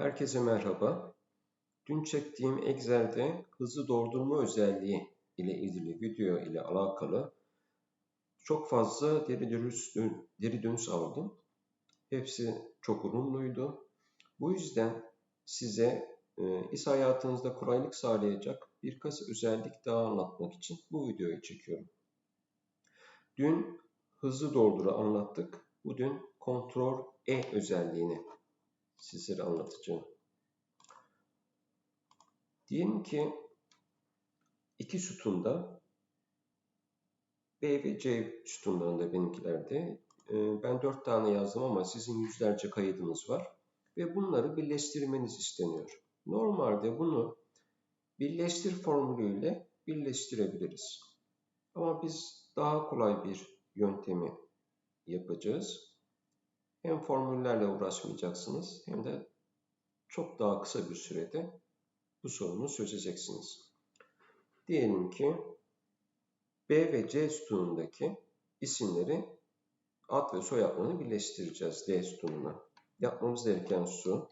Herkese merhaba. Dün çektiğim Excel'de hızlı doldurma özelliği ile ilgili video ile alakalı çok fazla geri dönüş, geri dönüş aldım. Hepsi çok olumluydu. Bu yüzden size e, iş hayatınızda kolaylık sağlayacak birkaç özellik daha anlatmak için bu videoyu çekiyorum. Dün hızlı dolduru anlattık. Bugün kontrol E özelliğini sizlere anlatacağım. Diyelim ki iki sütunda B ve C sütunlarında benimkilerde e, ben dört tane yazdım ama sizin yüzlerce kaydınız var ve bunları birleştirmeniz isteniyor. Normalde bunu birleştir formülüyle birleştirebiliriz. Ama biz daha kolay bir yöntemi yapacağız. Hem formüllerle uğraşmayacaksınız hem de çok daha kısa bir sürede bu sorunu çözeceksiniz. Diyelim ki B ve C sütunundaki isimleri ad ve soyadlarını birleştireceğiz D sütununa. Yapmamız gereken şu.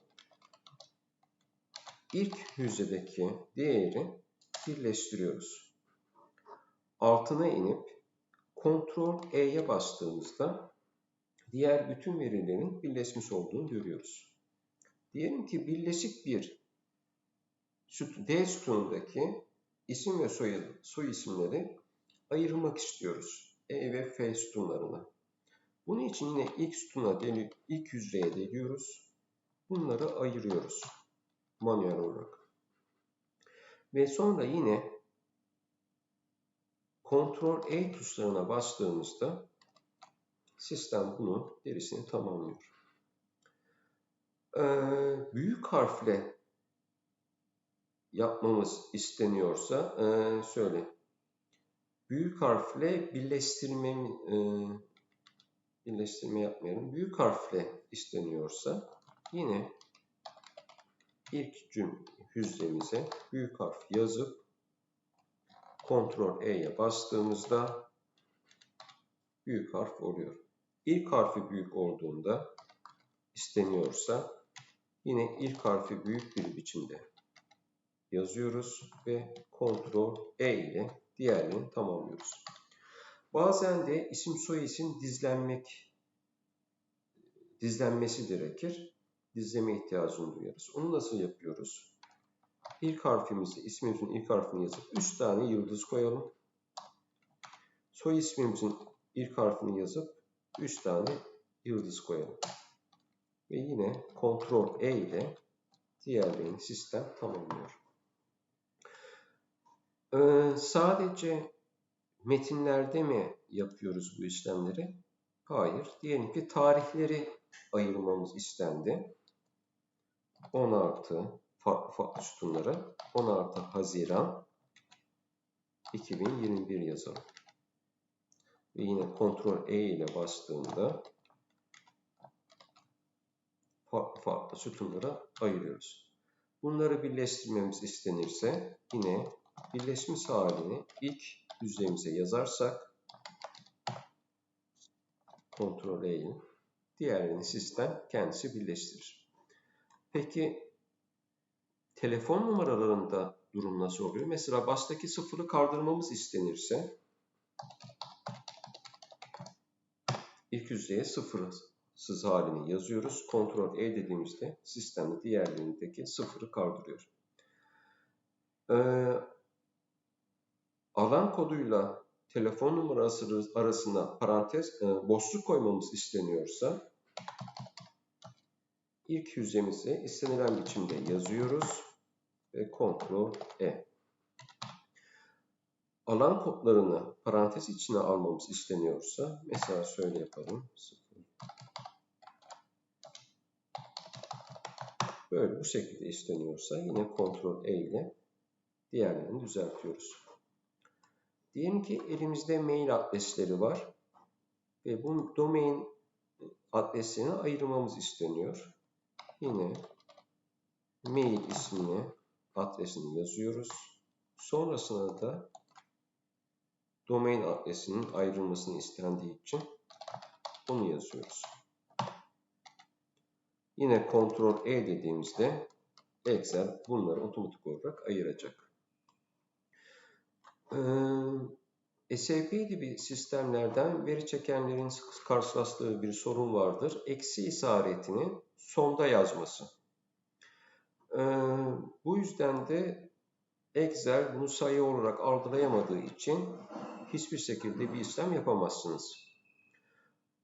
İlk hücredeki değeri birleştiriyoruz. Altına inip Ctrl E'ye bastığımızda diğer bütün verilerin birleşmiş olduğunu görüyoruz. Diyelim ki birleşik bir D sütunundaki isim ve soy, soy isimleri ayırmak istiyoruz. E ve F sütunlarına. Bunun için yine ilk sütuna, ilk hücreye deliyoruz. Bunları ayırıyoruz manuel olarak. Ve sonra yine Ctrl E tuşlarına bastığımızda sistem bunu derisini tamamlıyor. Ee, büyük harfle yapmamız isteniyorsa e, söyle. Büyük harfle birleştirme e, birleştirme yapmayalım. Büyük harfle isteniyorsa yine ilk cüm hücremize büyük harf yazıp Ctrl E'ye bastığımızda büyük harf oluyor. İlk harfi büyük olduğunda isteniyorsa yine ilk harfi büyük bir biçimde yazıyoruz ve Ctrl E ile diğerlerini tamamlıyoruz. Bazen de isim soy isim dizlenmek dizlenmesi gerekir. Dizleme ihtiyacını duyarız. Onu nasıl yapıyoruz? İlk harfimizi, ismimizin ilk harfini yazıp 3 tane yıldız koyalım. Soy ismimizin ilk harfini yazıp 3 tane yıldız koyalım. Ve yine Ctrl E ile diğerlerini sistem tamamlıyor. Ee, sadece metinlerde mi yapıyoruz bu işlemleri? Hayır. Diyelim ki tarihleri ayırmamız istendi. 10 artı farklı farklı sütunlara 10 artı Haziran 2021 yazalım. Ve yine Ctrl E ile bastığımda farklı farklı sütunlara ayırıyoruz. Bunları birleştirmemiz istenirse yine birleşmiş halini ilk düzlemize yazarsak Ctrl E ile diğerini sistem kendisi birleştirir. Peki telefon numaralarında durum nasıl oluyor? Mesela baştaki sıfırı kaldırmamız istenirse ilk yüzdeye sıfırsız halini yazıyoruz. Ctrl E dediğimizde sistemde diğerlerindeki sıfırı kaldırıyor. Ee, alan koduyla telefon numarası arasında parantez e, boşluk koymamız isteniyorsa ilk yüzdemizi istenilen biçimde yazıyoruz ve Ctrl E. Alan kodlarını parantez içine almamız isteniyorsa mesela şöyle yapalım. Böyle bu şekilde isteniyorsa yine Ctrl E ile diğerlerini düzeltiyoruz. Diyelim ki elimizde mail adresleri var ve bu domain adresini ayırmamız isteniyor. Yine mail ismini, adresini yazıyoruz. Sonrasında da domain adresinin ayrılmasını istendiği için onu yazıyoruz. Yine Ctrl E dediğimizde Excel bunları otomatik olarak ayıracak. Ee, SAP gibi sistemlerden veri çekenlerin karşılaştığı bir sorun vardır. Eksi işaretini sonda yazması. Ee, bu yüzden de Excel bunu sayı olarak algılayamadığı için hiçbir şekilde bir işlem yapamazsınız.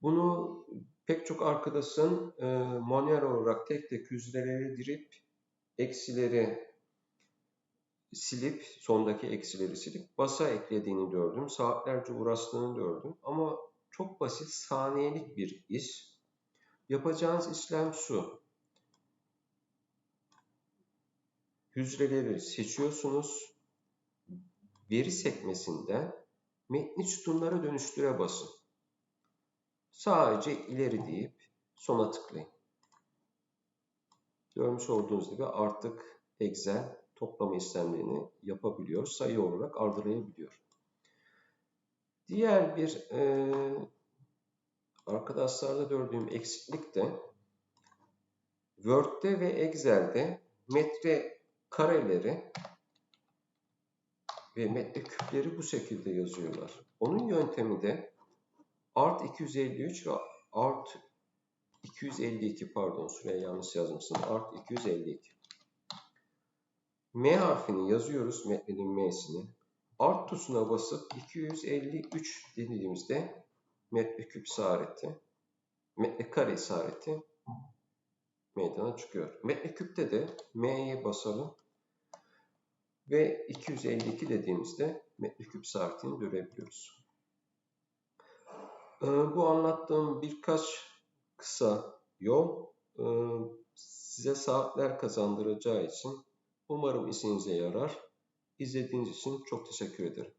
Bunu pek çok arkadaşın e, manuel olarak tek tek yüzdeleri dirip eksileri silip, sondaki eksileri silip basa eklediğini gördüm. Saatlerce uğraştığını gördüm. Ama çok basit, saniyelik bir iş. Yapacağınız işlem şu. Hücreleri seçiyorsunuz. Veri sekmesinden metni sütunlara dönüştüre basın. Sadece ileri deyip sona tıklayın. Görmüş olduğunuz gibi artık Excel toplama işlemlerini yapabiliyor. Sayı olarak algılayabiliyor. Diğer bir e, arkadaşlarda gördüğüm eksiklik de Word'de ve Excel'de metre kareleri ve metre küpleri bu şekilde yazıyorlar. Onun yöntemi de Art 253 ve Art 252 pardon şuraya yanlış yazmışsın. Art 252. M harfini yazıyoruz metnin M'sini. Art tuşuna basıp 253 dediğimizde metre küp işareti, metre kare işareti meydana çıkıyor. Metre küpte de M'ye basalım ve 252 dediğimizde metreküp saatini görebiliyoruz. Ee, bu anlattığım birkaç kısa yol e, size saatler kazandıracağı için umarım işinize yarar. İzlediğiniz için çok teşekkür ederim.